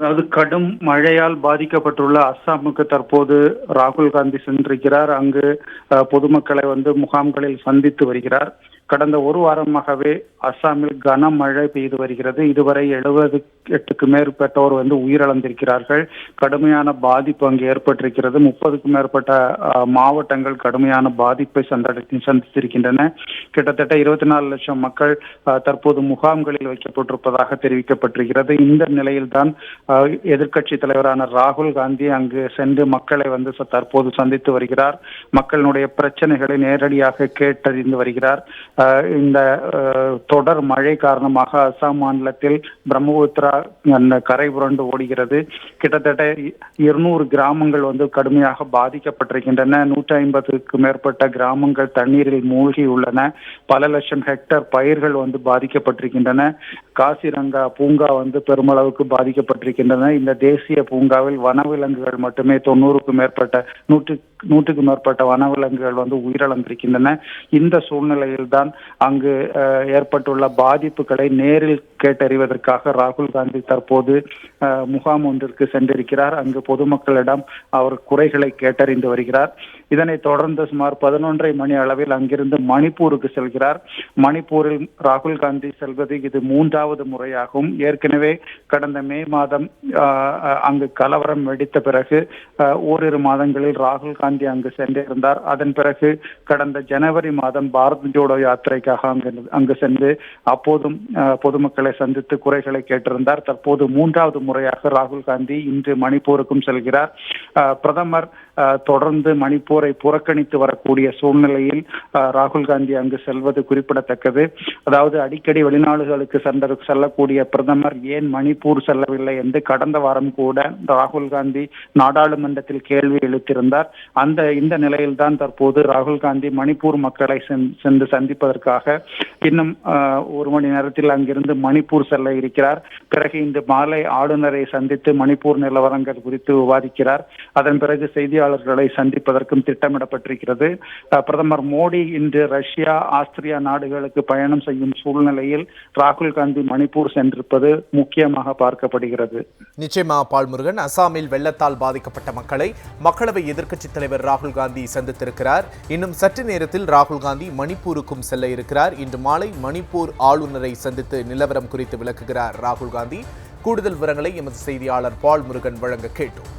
அதாவது கடும் மழையால் பாதிக்கப்பட்டுள்ள அஸ்ஸாமுக்கு தற்போது ராகுல் காந்தி சென்றிருக்கிறார். அங்கு பொதுமக்களை வந்து முகாம்களில் சந்தித்து வருகிறார். கடந்த ஒரு வாரமாகவே அஸ்ஸாமில் கனமழை பெய்து வருகிறது. இதுவரை எழுபது எட்டுக்கு மேற்பட்டோர் வந்து உயிரிழந்திருக்கிறார்கள். கடுமையான பாதிப்பு அங்கு ஏற்பட்டிருக்கிறது. முப்பதுக்கும் மேற்பட்ட மாவட்டங்கள் கடுமையான பாதிப்பை சந்தடி சந்தித்திருக்கின்றன. கிட்டத்தட்ட இருபத்தி நாலு லட்சம் மக்கள் தற்போது முகாம்களில் வைக்கப்பட்டிருப்பதாக தெரிவிக்கப்பட்டிருக்கிறது. இந்த நிலையில்தான் எதிர்க்கட்சி தலைவரான ராகுல் காந்தி அங்கு சென்று மக்களை வந்து ச- தற்போது சந்தித்து வருகிறார். மக்களுடைய பிரச்சனைகளை நேரடியாக கேட்டறிந்து வருகிறார். இந்த தொடர் மழை காரணமாக அசாம் மாநிலத்தில் பிரம்மபுத்திரா அந்த கரை புரண்டு ஓடுகிறது. கிட்டத்தட்ட இ- இருநூறு கிராமங்கள் வந்து கடுமையாக பாதிக்கப்பட்டிருக்கின்றன. நூற்றி ஐம்பதுக்கு மேற்பட்ட கிராமங்கள் தண்ணீரில் மூழ்கி உள்ளன. பல லட்சம் ஹெக்டர் பயிர்கள் வந்து பாதிக்கப்பட்டிருக்கின்றன. காசிரங்கா பூங்கா வந்து பெருமளவுக்கு பாதிக்கப்பட்டிருக்கின்றன. இந்த தேசிய பூங்காவில் வனவிலங்குகள் மட்டுமே தொண்ணூறுக்கும் மேற்பட்ட நூற்று நூற்றுக்கும் மேற்பட்ட வனவிலங்குகள் வந்து உயிரிழந்திருக்கின்றன. இந்த சூழ்நிலையில் தான் அங்கு ஏற்பட்டுள்ள பாதிப்புகளை நேரில் கேட்டறிவதற்காக ராகுல் காந்தி தற்போது முகாம் ஒன்றிற்கு சென்றிருக்கிறார். அங்கு பொதுமக்களிடம் அவர் குறைகளை கேட்டறிந்து வருகிறார். இதனைத் தொடர்ந்து சுமார் பதினொன்றரை மணி அளவில் அங்கிருந்து மணிப்பூருக்கு செல்கிறார். மணிப்பூரில் ராகுல் காந்தி செல்வது இது மூன்றாவது முறையாகும். ஏற்கனவே கடந்த மே மாதம் அங்கு கலவரம் வெடித்த பிறகு ஓரிரு மாதங்களில் ராகுல் காந்தி அங்கு சென்றிருந்தார். அதன் பிறகு கடந்த ஜனவரி மாதம் பாரத் ஜோடோ யாத்திரைக்காக அங்கு அங்கு சென்று அப்போதும் பொதுமக்களை பொதுமக்களை சந்தித்து குறைகளை கேட்டிருந்தார். தற்போது மூன்றாவது முறையாக ராகுல் காந்தி இன்று மணிப்பூருக்கும் செல்கிறார். பிரதமர் தொடர்ந்து மணிப்பூரை புறக்கணித்து வரக்கூடிய சூழ்நிலையில் ராகுல் காந்தி அங்கு செல்வது குறிப்பிடத்தக்கது. அதாவது அடிக்கடி வெளிநாடுகளுக்கு சென்ற செல்லக்கூடிய பிரதமர் ஏன் மணிப்பூர் செல்லவில்லை என்று கடந்த வாரம் கூட ராகுல் காந்தி நாடாளுமன்றத்தில் கேள்வி எழுத்திருந்தார். அந்த இந்த நிலையில்தான் தற்போது ராகுல் காந்தி மணிப்பூர் மக்களை சென்று சந்திப்பதற்காக இன்னும் ஆஹ், ஒரு மணி நேரத்தில் அங்கிருந்து மணிப்பூர் செல்ல இருக்கிறார். பிறகு இன்று மாலை ஆளுநரை சந்தித்து மணிப்பூர் நிலவரங்கள் குறித்து விவாதிக்கிறார். அதன் பிறகு செய்தியாளர்களை சந்திப்பதற்கும் திட்டமிடப்பட்டிருக்கிறது. பிரதமர் மோடி இன்று ரஷ்யா ஆஸ்திரியா நாடுகளுக்கு பயணம் செய்யும் சூழ்நிலையில் ராகுல் காந்தி மணிப்பூர் சென்றிருப்பது முக்கியமாக பார்க்கப்படுகிறது. நிச்சயமா பால்முருகன் அசாமில் வெள்ளத்தால் பாதிக்கப்பட்ட மக்களை மக்களவை எதிர்க்கட்சித் தலைவர் ராகுல் காந்தி சந்தித்திருக்கிறார். இன்னும் சற்று நேரத்தில் ராகுல் காந்தி மணிப்பூருக்கும் செல்ல இருக்கிறார். இன்று மாலை மணிப்பூர் ஆளுநரை சந்தித்து நிலவரம் குறித்து விளக்குகிறார் ராகுல் காந்தி. கூடுதல் விவரங்களை எமது செய்தியாளர் பால் முருகன் வழங்க கேட்டோம்.